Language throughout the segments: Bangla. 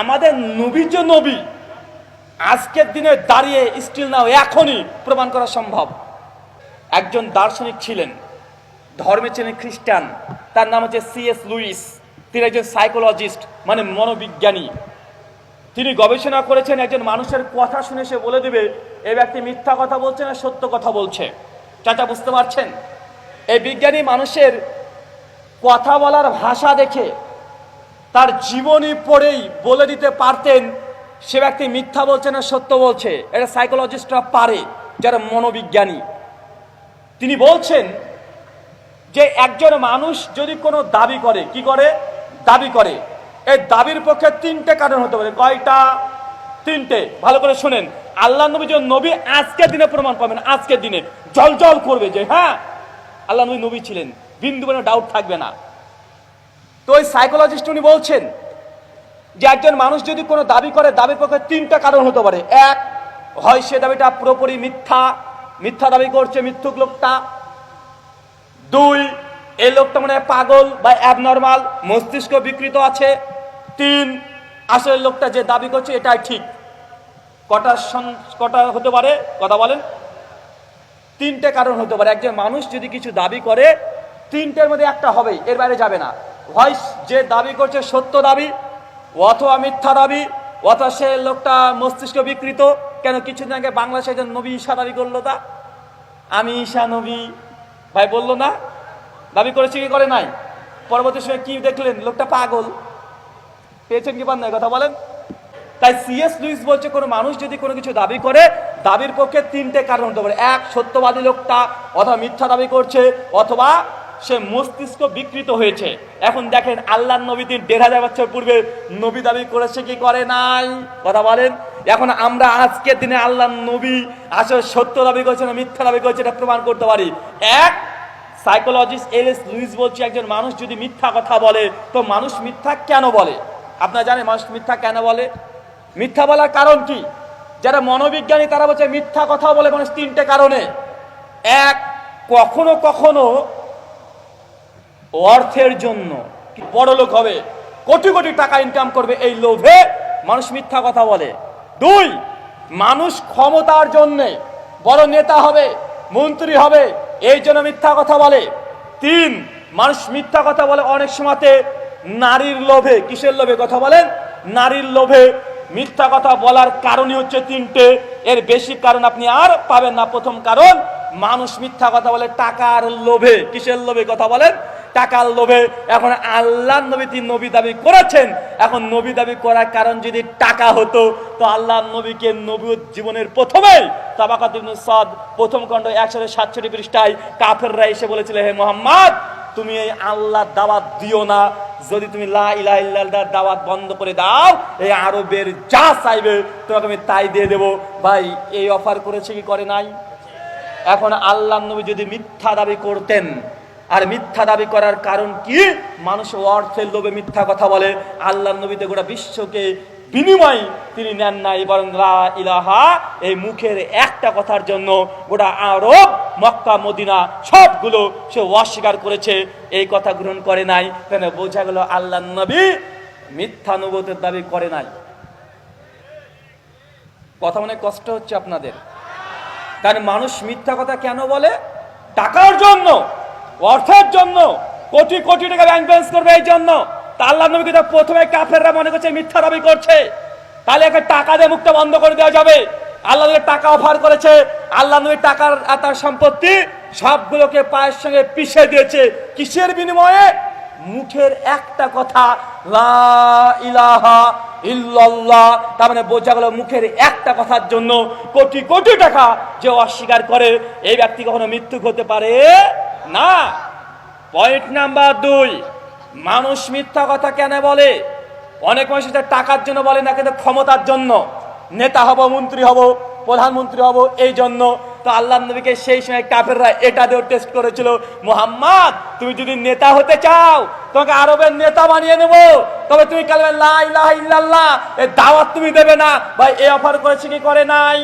আমাদের নবী যে নবী, আজকের দিনে দাঁড়িয়ে স্টিল নাও এখনই প্রমাণ করা সম্ভব। একজন দার্শনিক ছিলেন, ধর্মে ছিলেন খ্রিস্টান, তার নাম হচ্ছে সিএস লুইস তিনি একজন সাইকোলজিস্ট মানে মনোবিজ্ঞানী। তিনি গবেষণা করেছেন, একজন মানুষের কথা শুনে সে বলে দেবে এই ব্যক্তি মিথ্যা কথা বলছে না সত্য কথা বলছে। চাচা, বুঝতে পারছেন? এই বিজ্ঞানী মানুষের কথা বলার ভাষা দেখে তার জীবনী পড়েই বলে দিতে পারতেন, সে ব্যক্তি মিথ্যা বলছে না সত্য বলছে, এটা সাইকোলজিস্টরা পারে, যারা মনোবিজ্ঞানী। তিনি বলছেন যে একজন মানুষ যদি কোনো দাবি করে, কি করে? দাবি করে। এই দাবির পক্ষে তিনটে কারণ হতে পারে। কয়টা? তিনটে। ভালো করে শুনেন। আল্লাহ নবী যে নবী আজকের দিনে প্রমাণ পাবেন, আজকের দিনে। জল জল করবে যে হ্যাঁ আল্লাহ নবী নবী ছিলেন। বিন্দু কোনো ডাউট থাকবে না। তো ওই সাইকোলজিস্ট উনি বলছেন যে একজন মানুষ যদি কোনো দাবি করে, দাবির পক্ষে তিনটা কারণ হতে পারে। এক, হয় সে দাবিটা পুরোপুরি মিথ্যা মিথ্যা দাবি করছে মিথ্যুক লোকটা। দুই, এই লোকটা মনে পাগল বা অ্যাবনর্মাল মস্তিষ্ক বিকৃত আছে। তিন, আসলে লোকটা যে দাবি করছে এটাই ঠিক। কটা কটা হতে পারে? কথা বলেন। তিনটে কারণ হতে পারে। একজন মানুষ যদি কিছু দাবি করে, তিনটের মধ্যে একটা হবেই, এর বাইরে যাবে না। হয় যে দাবি করছে সত্য দাবি, অথবা মিথ্যা দাবি, অথবা সে লোকটা মস্তিষ্ক বিকৃত, কেন কিছুদিন আগে বাংলাদেশে একজন নবী ঈশা দাবি করল তা? আমি ঈশা নবী, ভাই বলল না? দাবি করেছে কি করে নাই? পরবর্তী সময় কি দেখলেন? লোকটা পাগল। পেয়েছেন কি পান নাই? কথা বলেন। তাই সিএস লুইস বলছে, কোনো মানুষ যদি কোনো কিছু দাবি করে, দাবির পক্ষে তিনটে কারণ হতে পারে। এক, সত্যবাদী লোকটা, অথবা মিথ্যা দাবি করছে, অথবা সে মস্তিষ্ক বিকৃত হয়েছে। এখন দেখেন আল্লাহ নবী দিন দেড় হাজার বছর পূর্বে নবী দাবি করেছে, কি করে নাই? কথা বলেন। এখন আমরা আজকের দিনে আল্লাহ নবী আসলে সত্য দাবি করছে না মিথ্যা দাবি করছে এটা প্রমাণ করতে পারি। এক সাইকোলজিস্ট এল এস লুইস বলছে, একজন মানুষ যদি মিথ্যা কথা বলে, তো মানুষ মিথ্যা কেন বলে? আপনারা জানেন মানুষ মিথ্যা কেন বলে? মিথ্যা বলার কারণ কি? যারা মনোবিজ্ঞানী তারা বলছে, মিথ্যা কথা বলে মানুষ তিনটে কারণে। এক, কখনো কখনো অর্থের জন্য বড় লোক হবে, কোটি কোটি টাকা ইনকাম করবে এই লোভে মানুষ মিথ্যা কথা বলে। দুই, মানুষ ক্ষমতার জন্যে বড় নেতা হবে, মন্ত্রী হবে, এই জন্য মিথ্যা কথা বলে। তিন, মানুষ মিথ্যা কথা বলে অনেক সময়তে নারীর লোভে, কিসের লোভে কথা বলেন? নারীর লোভে মিথ্যা কথা বলার কারণই হচ্ছে তিনটে। এর বেশি কারণ আপনি আর পাবেন না। প্রথম কারণ, মানুষ মিথ্যা কথা বলে টাকার লোভে, কিসের লোভে কথা বলেন? টাকার লোভে। এখন আল্লাহ নবী তিনি নবী দাবি করেছেন। এখন নবী দাবি করার কারণ যদি টাকা হতো, তো আল্লাহ নবীকে নবী জীবনের ইবনে সাদ প্রথম খণ্ড একশো সাতষট্টি পৃষ্ঠায় কাফেররা এসে বলেছিল, হে মোহাম্মদ, তুমি এই আল্লাহ দাওয়াত দিও না। যদি তুমি লা দাওয়াত বন্ধ করে দাও, এই আরবের যা চাইবে, তোমাকে আমি তাই দিয়ে দেবো। ভাই, এই অফার করেছে কি করে নাই? এখন আল্লাহ নবী যদি মিথ্যা দাবি করতেন আর মিথ্যা দাবি করার কারণ কি? মানুষ অর্থের লোভে মিথ্যা কথা বলে। আল্লাহ নবীতে গোটা বিশ্বকে বিনিময় তিনি নেন বরং লা ইলাহা, এই মুখের একটা কথার জন্য গোটা আরব, মক্কা, মদিনা সবগুলো সে অস্বীকার করেছে। এই কথা গ্রহণ করে নাই, কেন বোঝা গেল আল্লাহ নবী মিথ্যা নবতের দাবি করে নাই। কথা মনে কষ্ট হচ্ছে আপনাদের? কারণ মানুষ মিথ্যা কথা কেন বলে? টাকার জন্য। অর্থের জন্য কোটি কোটি টাকা ব্যাংক ব্যালেন্স করবে এই জন্য। তা আল্লাহ নবীকে তো প্রথমে কাফেররা মনে করছে, মিথ্যা দাবি করছে। তাহলে একে টাকা দিয়ে মুখটা বন্ধ করে দেওয়া যাবে। আল্লাহ নবী টাকা অফার করেছে। আল্লাহ নবী টাকার তার সম্পত্তি সবগুলোকে পায়ের সঙ্গে পিষে দিয়েছে। কিসের বিনিময়ে? মুখের একটা কথা, লা ইলাহা ইল্লাল্লাহ। তার মানে বোঝা গেল মুখের একটা কথার জন্য কোটি কোটি টাকা যে অস্বীকার করে। এই ব্যক্তি কখনো মৃত্যু হতে পারে না পয়েন্ট নাম্বার দুই, মানুষ মিথ্যা কথা কেন বলে? অনেক মানুষ টাকার জন্য বলে না, কিন্তু ক্ষমতার জন্য। নেতা হব, মন্ত্রী হব, প্রধানমন্ত্রী হব, এই জন্য। তো আল্লাহ নবীকে সেই সময় কাফেররা এটা দিয়েও টেস্ট করেছিল, মোহাম্মদ, তুমি যদি নেতা হতে চাও, তোমাকে আরবের নেতা বানিয়ে নেব। তবে তুমি কালবে লা ইলাহা ইল্লাল্লাহ, এ দাওয়াত তুমি দেবে না। ভাই এই অফার করেছে কি করে নাই?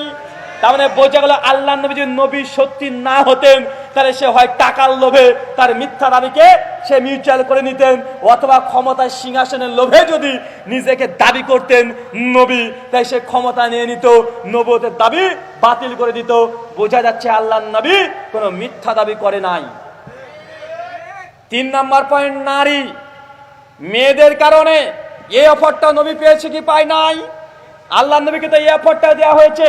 তার মানে বোঝা গেল আল্লাহ নবী যদি নবী সত্যি না হতেন, তাহলে সে হয় টাকার লোভে, তার মিথ্যা দাবিকে সে মিউচুয়াল করে নিতেন, অথবা ক্ষমতার সিংহাসনের লোভে যদি নিজেকে দাবি করতেন নবী, তাই সে ক্ষমতা নিয়ে নিত নবতের দাবি বাতিল করে দিত। বোঝা যাচ্ছে আল্লাহ নবী কোনো মিথ্যা দাবি করে নাই। তিন নাম্বার পয়েন্ট নারী। মেয়েদের কারণে এই অফারটা নবী পেয়েছে কি পায় নাই? আল্লাহ নবীকে তো এই অফারটা দেওয়া হয়েছে।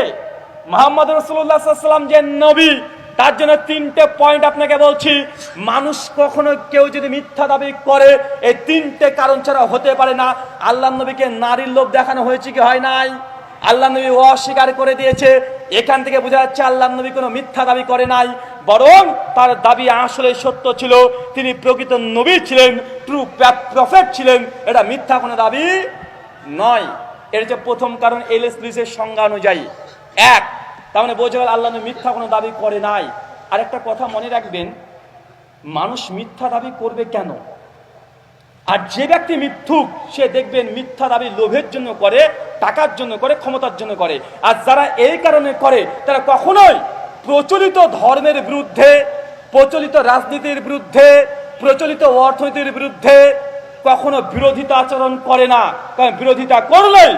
মোহাম্মদ রসুল্লাহাম যে নবী, তার জন্য তিনটে পয়েন্ট আপনাকে বলছি। মানুষ কখনো কেউ যদি মিথ্যা দাবি করে, এই তিনটে কারণ ছাড়া হতে পারে না। আল্লাহ নবীকে নারীর লোভ দেখানো হয়েছে কি হয় নাই? আল্লাহ নবী অস্বীকার করে দিয়েছে। এখান থেকে বোঝা যাচ্ছে আল্লাহ নবী কোনো মিথ্যা দাবি করে নাই, বরং তার দাবি আসলে সত্য ছিল। তিনি প্রকৃত নবী ছিলেন ট্রু প্রফেট ছিলেন। এটা মিথ্যা কোনো দাবি নয়। এর যে প্রথম কারণ এলএস পুলিশের সংজ্ঞা অনুযায়ী। এক, তার মানে বোঝা গেল আল্লাহ মিথ্যা কোনো দাবি করে নাই। আরেকটা কথা মনে রাখবেন, মানুষ মিথ্যা দাবি করবে কেন? আর যে ব্যক্তি মিথ্যুক, সে দেখবেন মিথ্যা দাবি লোভের জন্য করে, টাকার জন্য করে, ক্ষমতার জন্য করে। আর যারা এই কারণে করে, তারা কখনোই প্রচলিত ধর্মের বিরুদ্ধে, প্রচলিত রাজনীতির বিরুদ্ধে, প্রচলিত অর্থনীতির বিরুদ্ধে কখনো বিরোধিতা আচরণ করে না। কারণ বিরোধিতা করলেই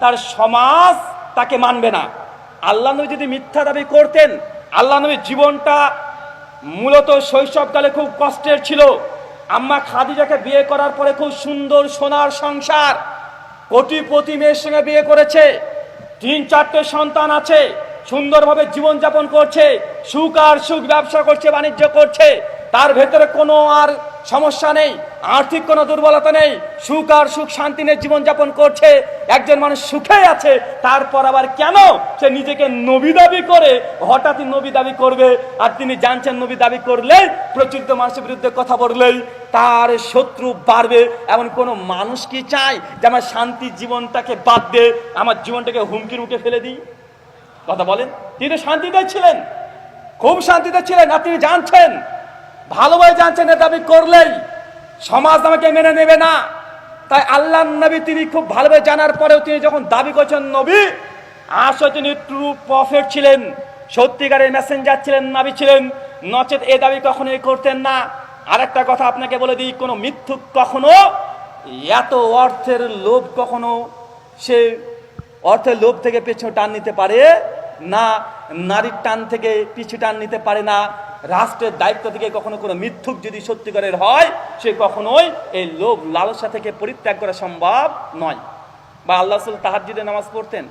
তার সমাজ তাকে মানবে না। আল্লাহ নবী যদি মিথ্যা দাবি করতেন, আল্লাহ নবীর জীবনটা মূলত শৈশবকালে খুব কষ্টের ছিল। আম্মা খাদিজাকে বিয়ে করার পরে খুব সুন্দর সোনার সংসার। কোটিপতি মেয়ের সঙ্গে বিয়ে করেছে। তিন, চারটে সন্তান আছে, সুন্দরভাবে জীবনযাপন করছে, সুখ আর সুখ ব্যবসা করছে, বাণিজ্য করছে। তার ভেতরে কোনো আর সমস্যা নেই। আর্থিক কোনো দুর্বলতা নেই, সুখ আর সুখ শান্তি নিয়ে জীবনযাপন করছে, একজন মানুষ সুখে আছে, তারপর আবার কেন সে নিজেকে নবী দাবি করে, হঠাৎই নবী দাবি করবে, আর তিনি জানছেন নবী দাবি করলেই প্রচলিত মানুষের বিরুদ্ধে কথা বললেই তার শত্রু বাড়বে, এমন কোনো মানুষ কি চায় যে আমার শান্তি জীবনটাকে বাদ দে, আমার জীবনটাকে হুমকির মুখে ফেলে দিই? কথা বলেন, তিনি শান্তিতে ছিলেন, খুব শান্তিতে ছিলেন আর তিনি জানছেন, ভালোভাবে জানছেন এ দাবি করলেই সমাজ আমাকে মেনে নেবে না। তাই আল্লাহ নবী তিনি খুব ভালোভাবে জানার পরেও তিনি যখন দাবি করছেন, নবী আসলে তিনি ট্রু প্রফেট ছিলেন, সত্যিকারের মেসেঞ্জার ছিলেন, নাবি ছিলেন। নচেত এ দাবি কখনোই করতেন না। আরেকটা কথা আপনাকে বলে দিই, কোনো মিথ্যুক কখনো এত অর্থের লোভ কখনো সে অর্থের লোভ থেকে পেছনে টান নিতে পারে না, নারীর টান থেকে পিছু টান নিতে পারে না। রাষ্ট্রের দায়িত্ব থেকে কখনো কোনো মিথ্যুক যদি সত্যিকারের হয়, সে কখনোই এই লোভ লালসা থেকে পরিত্যাগ করা সম্ভব নয়। বা আল্লাহ তাহাজুদের নামাজ পড়তেন।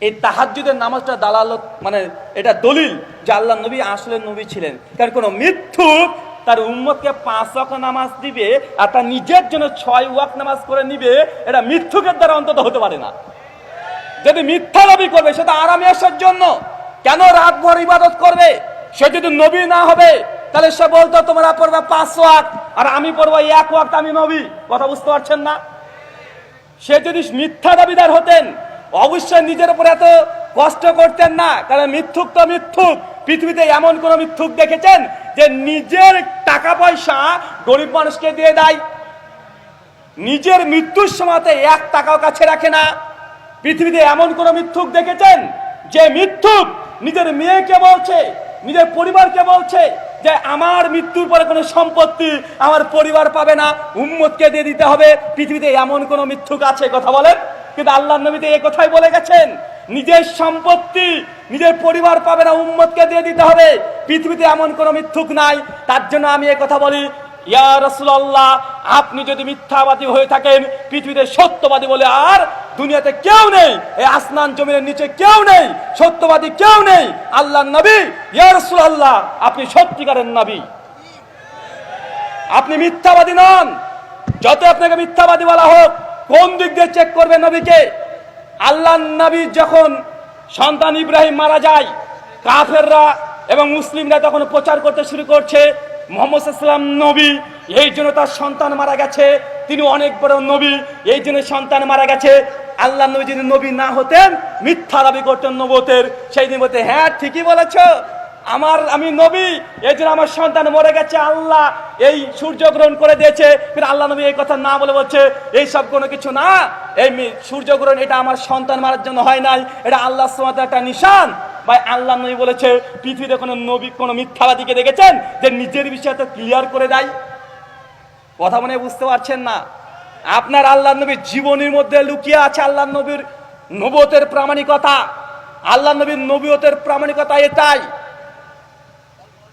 এই তাহাজুদের নামাজটা দালালত মানে এটা দলিল যে আল্লাহ নবী আসলে নবী ছিলেন। কারণ কোনো মিথ্যুক তার উম্মতকে পাঁচ ওয়াক্ত নামাজ দিবে আর তার নিজের জন্য ছয় ওয়াক্ত নামাজ করে নিবে, এটা মিথ্যুকের দ্বারা অন্তত হতে পারে না। যদি মিথ্যা দাবি করবে, সেটা আরামে আসার জন্য। কেন রাত ভর ইবাদত করবে? সে যদি নবী না হবে, তাহলে সে বলতো, তোমরা পড়বে পাঁচ ওয়াক্ত, আর আমি পড়ব এক ওয়াক্ত, আমি নবী। কথা বুঝতে পারছেন না? সে যদি মিথ্যা দাবিদার হতেন, অবশ্যই নিজের উপর এত কষ্ট করতেন না, কারণ মিথ্যুক তো মিথ্যুক। পৃথিবীতে এমন কোন মিথ্যুক দেখেছেন যে নিজের টাকা পয়সা গরিব মানুষকে দিয়ে দেয়। নিজের মৃত্যুর সময়তে এক টাকাও কাছে রাখে না। পৃথিবীতে এমন কোন মিথ্যুক দেখেছেন যে মিথ্যুক নিজের মেয়েকে বলছে নিজের পরিবারকে বলছে যে আমার মৃত্যুর পরে কোনো সম্পত্তি আমার পরিবার পাবে না, উম্মতকে দিয়ে দিতে হবে। পৃথিবীতে এমন কোনো মিথ্যুক আছে, কথা বলেন। কিন্তু আল্লাহ নবীতে এ কথাই বলে গেছেন, নিজের সম্পত্তি নিজের পরিবার পাবে না, উম্মতকে দিয়ে দিতে হবে। পৃথিবীতে এমন কোন মিথ্যুক নাই, তার জন্য আমি এই কথা বলি। ইয়া রসুল্লাহ আপনি যদি মিথ্যাবাদী হয়ে থাকেন, পৃথিবীতে সত্যবাদী বলে আর দুনিয়াতে কেউ নেই, এই আসমান জমিনের নিচে কেউ নেই, সত্যবাদী কেউ নেই। আল্লাহ নবী, ইয়া রসুল্লাহ আপনি সত্যিকারের নবী। আপনি মিথ্যাবাদী নন। যত আপনাকে মিথ্যাবাদী বলা হোক, কোন দিক দিয়ে চেক করবে নবীকে? আল্লাহ নবী যখন সন্তান ইব্রাহিম মারা যায়, কাফেররা এবং মুসলিমরা তখন প্রচার করতে শুরু করছে, মোহাম্মদ সাল্লাম নবী, এই জন্য তার সন্তান মারা গেছে। তিনি অনেক বড় নবী, এই জন্য সন্তান মারা গেছে। আল্লাহ নবী যদি নবী না হতেন, মিথ্যা দাবি করতেন নবতের সেই দিন বলতে হ্যাঁ ঠিকই বলেছ। আমার, আমি নবী। এই জন্য আমার সন্তান মরে গেছে, আল্লাহ এই সূর্য গ্রহণ করে দিয়েছে। ফির আল্লাহ নবী এই কথা না বলে বলছে, এই সব কোনো কিছু না। এই মি- সূর্য গ্রহণ এটা আমার সন্তান মারার জন্য হয় নাই। এটা আল্লাহ একটা নিশান। ভাই, আল্লাহ নবী বলেছে, পৃথিবীতে কোনো নবী, কোনো মিথ্যাবাদীকে দেখেছেন যে নিজের বিষয় তো ক্লিয়ার করে দেয়? কথা মনে বুঝতে পারছেন না। আপনার আল্লাহ নবীর জীবনীর মধ্যে লুকিয়ে আছে আল্লাহ নবীর নবতের প্রামাণিকতা। আল্লাহ নবীর নবীয়তের প্রামাণিকতা এটাই।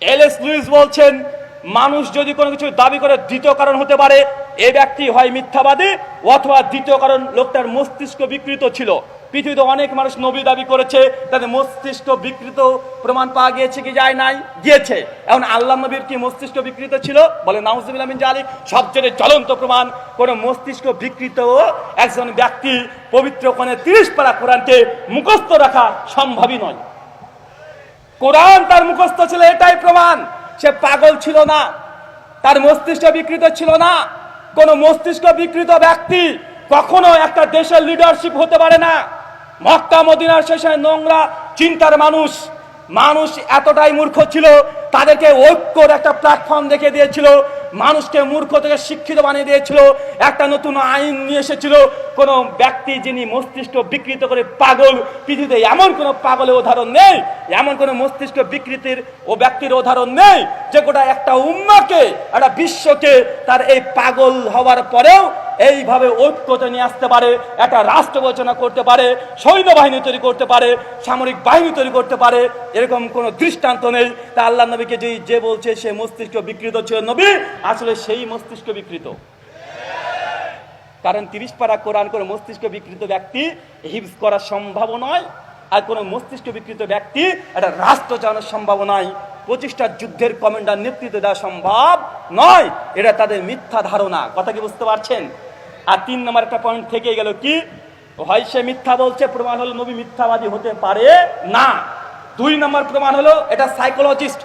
এল এস লুইস বলছেন, মানুষ যদি কোনো কিছু দাবি করে দ্বিতীয় কারণ হতে পারে, এ ব্যক্তি হয় মিথ্যাবাদী অথবা দ্বিতীয় কারণ লোকটার মস্তিষ্ক বিকৃত ছিল। পৃথিবীতে অনেক মানুষ নবী দাবি করেছে, তাদের মস্তিষ্ক বিকৃত, প্রমাণ পাওয়া গিয়েছে কি যায় নাই? গিয়েছে। এখন আল্লাহ নবীর কি মস্তিষ্ক বিকৃত ছিল? বলে, নাউজুবিল্লাহ মিন জালিক, সবচেয়ে জ্বলন্ত প্রমাণ, কোন মস্তিষ্ক বিকৃত, একজন ব্যক্তি পবিত্র কোণে তিরিশ পারা কোরআনকে মুখস্থ রাখা সম্ভবই নয়। কোরআন তার মুখস্থ ছিল, এটাই প্রমাণ। সে পাগল ছিল না। তার মস্তিষ্ক বিকৃত ছিল না। কোন মস্তিষ্ক বিকৃত ব্যক্তি কখনো একটা দেশের লিডারশিপ হতে পারে না। মক্কা, মদিনার শেষে নোংরা, চিন্তার মানুষ। মানুষ এতটাই মূর্খ ছিল, তাদেরকে ঐক্যর একটা প্ল্যাটফর্ম দেখে দিয়েছিল। মানুষকে মূর্খ থেকে শিক্ষিত বানিয়ে দিয়েছিল। একটা নতুন আইন নিয়ে এসেছিল। কোন ব্যক্তি যিনি মস্তিষ্ক বিকৃত করে পাগল, পৃথিবীতে এমন কোন পাগলের উদাহরণ নেই, এমন কোন মস্তিষ্ক বিকৃতির ও ব্যক্তির উদাহরণ নেই, যে গোটা একটা উম্মাকে একটা বিশ্বকে তার এই পাগল হওয়ার পরেও এইভাবে ঐক্যতে নিয়ে আসতে পারে, একটা রাষ্ট্র রচনা করতে পারে, সৈন্যবাহিনী তৈরি করতে পারে, সামরিক বাহিনী তৈরি করতে পারে, এরকম কোনো দৃষ্টান্ত নেই। তা আল্লাহ নবীকে যে যে বলছে, সে মস্তিষ্ক বিকৃত ছিল। নবী, আসলে সেই মস্তিষ্ক বিকৃত। কারণ তিরিশ পারা কোরআন করে মস্তিষ্ক বিকৃত ব্যক্তি হিপস করা সম্ভব নয়, আর কোনো মস্তিষ্ক বিকৃত ব্যক্তি একটা রাষ্ট্র চালানোর সম্ভব নয়। পঁচিশটা যুদ্ধের কমান্ডার নেতৃত্ব দেওয়া সম্ভব নয়। এটা তাদের মিথ্যা ধারণা। কথা কি বুঝতে পারছেন? আর তিন নম্বর একটা পয়েন্ট থেকে গেল কি? হয় সে মিথ্যা বলছে, প্রমাণ হলো নবী মিথ্যাবাদী হতে পারে না। দুই নম্বর প্রমাণ হলো, এটা সাইকোলজিস্ট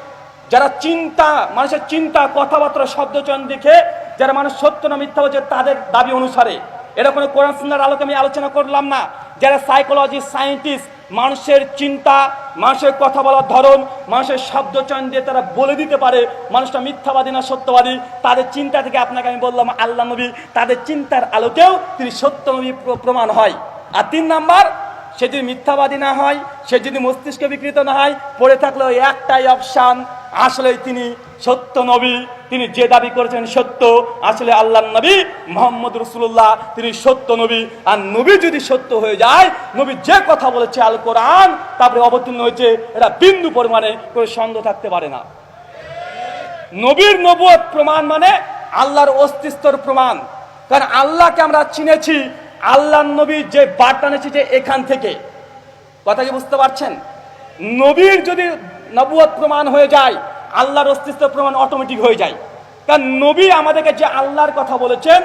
যারা চিন্তা, মানুষের চিন্তা, কথাবার্তা, শব্দচয়ন দেখে, যারা মানুষ সত্য না মিথ্যা বলছে, তাদের দাবি অনুসারে। এটা কোনো কোরআন সুন্দর আলোকে আমি আলোচনা করলাম না। যারা সাইকোলজিস্ট সায়েন্টিস্ট মানুষের চিন্তা, মানুষের কথা বলার ধরন, মানুষের শব্দচয়ন দিয়ে তারা বলে দিতে পারে, মানুষটা মিথ্যাবাদী না সত্যবাদী। তাদের চিন্তা থেকে আপনাকে আমি বললাম, আল্লাহ নবী, তাদের চিন্তার আলোকেও তিনি সত্য নবী প্রমাণ হয়। আর তিন নাম্বার, সে যদি মিথ্যাবাদী না হয়, সে যদি মস্তিষ্ক বিকৃত না হয়, পড়ে থাকলে ওই একটাই অপশান আসলে তিনি সত্য নবী, তিনি যে দাবি করেছেন সত্য, আসলে আল্লাহ নবী মোহাম্মদ রসুল্লাহ তিনি সত্য নবী। আর নবী যদি সত্য হয়ে যায়, নবী যে কথা বলেছে আল কোরআন, তারপরে অবতীর্ণ হয়েছে এটা বিন্দু পরিমাণে কোনো সন্দেহ থাকতে পারে না। নবীর নবুয়ত প্রমাণ মানে আল্লাহর অস্তিত্বর প্রমাণ। কারণ আল্লাহকে আমরা চিনেছি আল্লাহ নবীর যে বার্তা এনেছি যে এখান থেকে। কথা কি বুঝতে পারছেন? নবীর যদি নবুয়ত প্রমাণ হয়ে যায়, আল্লাহর অস্তিত্ব প্রমাণ অটোমেটিক হয়ে যায়। কারণ নবী আমাদেরকে যে আল্লাহর কথা বলেছেন,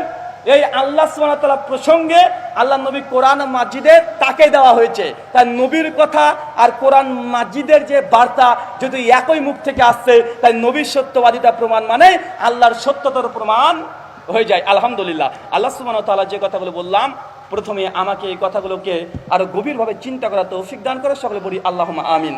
এই আল্লাহ সুবহানাহু প্রসঙ্গে আল্লাহ নবী কোরআন মাজিদে তাকে দেওয়া হয়েছে। তাই নবীর কথা আর কোরআন মাজিদের যে বার্তা যদি একই মুখ থেকে আসছে তাই নবীর সত্যবাদিতা প্রমাণ মানে আল্লাহর সত্যতার প্রমাণ হয়ে যায়। আলহামদুলিল্লাহ। আল্লাহ সুবহানাহু তাআলা যে কথাগুলো বললাম, প্রথমে আমাকে এই কথাগুলোকে আরও গভীরভাবে চিন্তা করা তৌফিক দান করে, সকলে বলি আল্লাহ আমিন।